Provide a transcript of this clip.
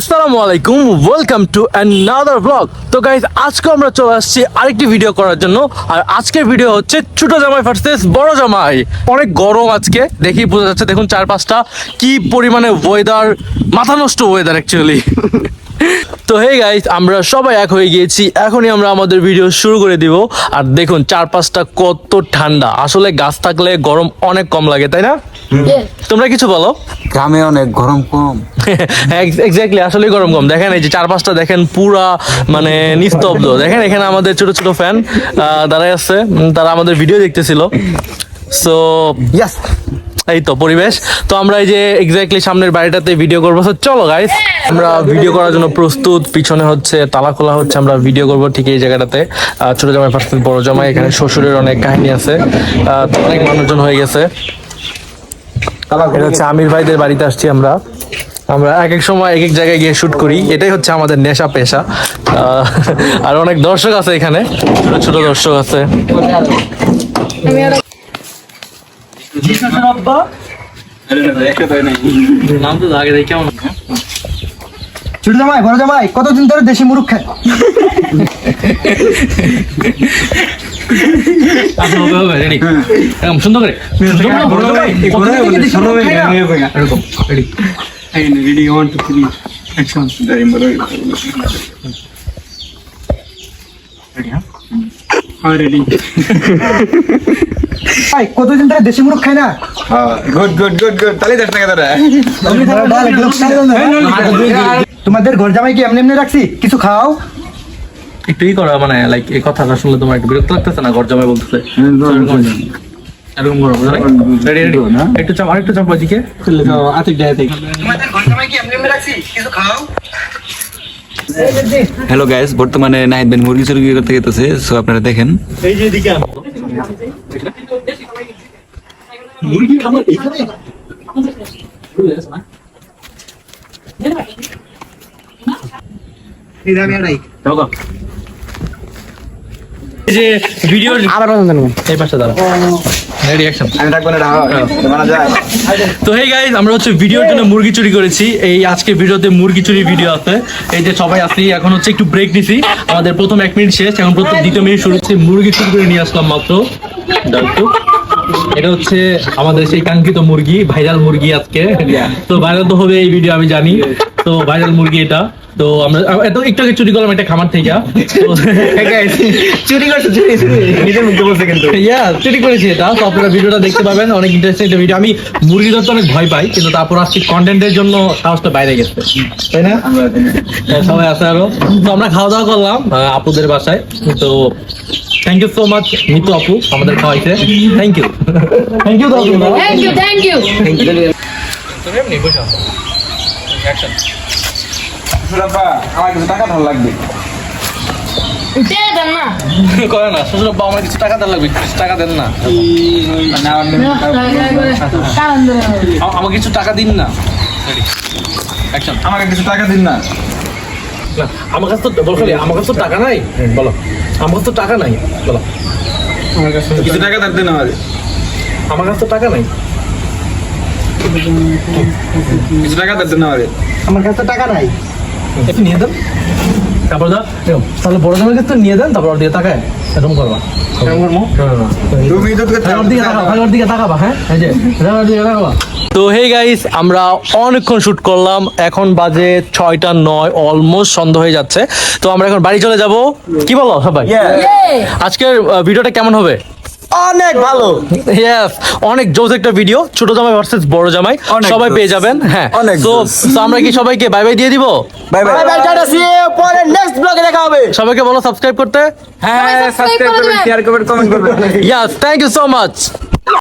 আসসালামু আলাইকুম welcome to another blog তো গাইজ আজকে আমরা চলে আসছি আরেকটি ভিডিও করার জন্য। আর আজকের ভিডিও হচ্ছে ছোট জামাই ভার্সেস বড় জামাই। অনেক গরম আজকে, দেখি বোঝা যাচ্ছে দেখুন চার পাঁচটা কি পরিমাণে ওয়েদার মাথা নষ্ট ওয়েদার অ্যাকচুয়ালি তো হে গাইজ আমরা সবাই এক হয়ে গিয়েছি, এখনই আমরা আমাদের ভিডিও শুরু করে দিব। আর দেখুন চার পাঁচটা কত ঠান্ডা, আসলে গাছ থাকলে গরম অনেক কম লাগে, তাই না? তোমরা কিছু বলো? গ্রামে অনেক গরম কম। এক্স্যাক্টলি আসলে গরম কম। দেখেন এই যে চার পাঁচটা দেখেন পুরা মানে নিস্তব্ধ। দেখেন এখানে আমাদের ছোট ছোট ফ্যান দাঁড়ায় আছে। তারা আমাদের ভিডিও দেখতেছিল। সো ইয়াস এই তো পরিবেশ। তো আমরা এই যে এক্স্যাক্টলি সামনের বাড়িটাতে ভিডিও করব। চলো গাইস আমরা ভিডিও করার জন্য প্রস্তুত। পিছনে হচ্ছে তালা খোলা হচ্ছে আমরা ভিডিও করব ঠিক এই জায়গাটাতে। ছোট জামাই পার্সেন্ট বড় জামাই এখানে শ্বশুরের অনেক কাহিনী আছে। আহ, তো অনেক মানুষজন হয়ে গেছে। এটা হচ্ছে আমির ভাইদের বাড়িতে আসছি আমরা। আমরা এক এক সময় এক এক জায়গায় গিয়ে শুট করি। এটাই হচ্ছে আমাদের নেশা পেশা। আহ, আর অনেক দর্শক আছে এখানে। ছোট ছোট দর্শক আছে। নাম তো আগে দেখি কেমন ছোট জামাই বড় জামাই কতদিন ধরে দেশি মুরুখ খায়? রেডি এরকম সুন্দর করে বড় জামাই, কতদিন থেকে দেশি মুরুখ খায় না? এরকম ready ready one two three action হ্যাঁ রেডি ভাই কতদিন ধরে দেশি মুরুখ খায় না? গুড গুড গুড গুড টাকা দাদা তোমাদের ঘর জামাই কি এমনি এমনি রাখছি? কিছু খাও? একটু ই করা মানে লাইক এই কথাটা শুনলে তোমার একটু বিরক্ত লাগতেছে না? ঘর জামাই বলতেছে এরকম করো রেডি রেডি একটু চাপ আরেকটু চাপ আতিক আতিক। কিছু খাও? হ্যালো গাইস বর্তমানে নাহিদ বেন মুরগি চুরগি করতে গেতেছে সো আপনারা দেখেন। এই যে এদিকে আনো। এই যে ভিডিও আবার এই পাশে দাঁড়া রেডি আমি থাকব না তো হেই গাইজ আমরা হচ্ছে ভিডিওর জন্য মুরগি চুরি করেছি। এই আজকে ভিডিওতে মুরগি চুরি ভিডিও আছে। এই যে সবাই আসি এখন হচ্ছে একটু ব্রেক নিছি। আমাদের প্রথম এক মিনিট শেষ এখন প্রথম দ্বিতীয় মিনিট শুরু হচ্ছে মুরগি চুরি করে নিয়ে আসলাম মাত্র। এটা হচ্ছে আমাদের সেই কাঙ্ক্ষিত মুরগি ভাইরাল মুরগি আজকে। তো ভাইরাল তো হবে এই ভিডিও আমি জানি। তো ভাইরাল মুরগি এটা। তো আমরা এত একটু আগে চুরি করলাম একটা খামার থেকে। চুরি করছ চুরি চুরি। নিজের মুখে বলছে কিন্তু। ইয়া চুরি করেছি এটা। তো আপনারা ভিডিওটা দেখতে পাবেন অনেক ইন্টারেস্টিং একটা ভিডিও আমি মুরগি ধরতে অনেক ভয় পাই কিন্তু তারপর আজকে কন্টেন্টের জন্য সাহসটা বাইরে গেছে। তাই না? সবাই আছে আরও। তো আমরা খাওয়া দাওয়া করলাম আহ, আপুদের বাসায়। তো thank you so much Mitu আপু আমাদের খাওয়াইছে। থ্যাংক ইউ থ্যাংক ইউ দাদু। Thank you, thank you. তুমি এমনি বসে আমার কিছু টাকা ভালো লাগবে। দেন না। করে না শ্বশুর আব্বা আমার কিছু টাকা দেন লাগবে কিছু টাকা দেন না। ধরে। আমাকে কিছু টাকা দিন না। আমাকে কিছু টাকা দিন না। আমার কাছে তো বলো আমার কাছে তো টাকা নাই? বলো আমার কাছে তো টাকা নাই? বলো। কিছু টাকা দিতে না আমার কাছে তো টাকা নাই? কিছু টাকা দিতে না আমার কাছে টাকা নাই। একটু নিয়ে দেন। তারপর দা এরকম, তাহলে বড় জনের কাছে তো নিয়ে দেন তারপর ওর দিকে তাকায় এরকম করবা। তো হ্যাঁ? হে গাইস আমরা অনেকক্ষণ শুট করলাম এখন বাজে ছয়টা নয় অলমোস্ট সন্ধ্যা হয়ে যাচ্ছে। তো আমরা এখন বাড়ি চলে যাব। কি বলো সবাই! আজকের ভিডিওটা কেমন হবে? অনেক ভালো। ইয়েস অনেক জোস একটা ভিডিও ছোট জামাই ভার্সেস বড় জামাই সবাই পেয়ে যাবেন হ্যাঁ। অনেক তো তো আমরা কি সবাইকে বাই বাই দিয়ে দিব? Bye bye bye bye tata see you পরে নেক্সট ব্লগে দেখা হবে। সবাইকে বলো সাবস্ক্রাইব করতে। হ্যাঁ সাবস্ক্রাইব করবেন শেয়ার করবেন কমেন্ট করবেন। Yes thank you so much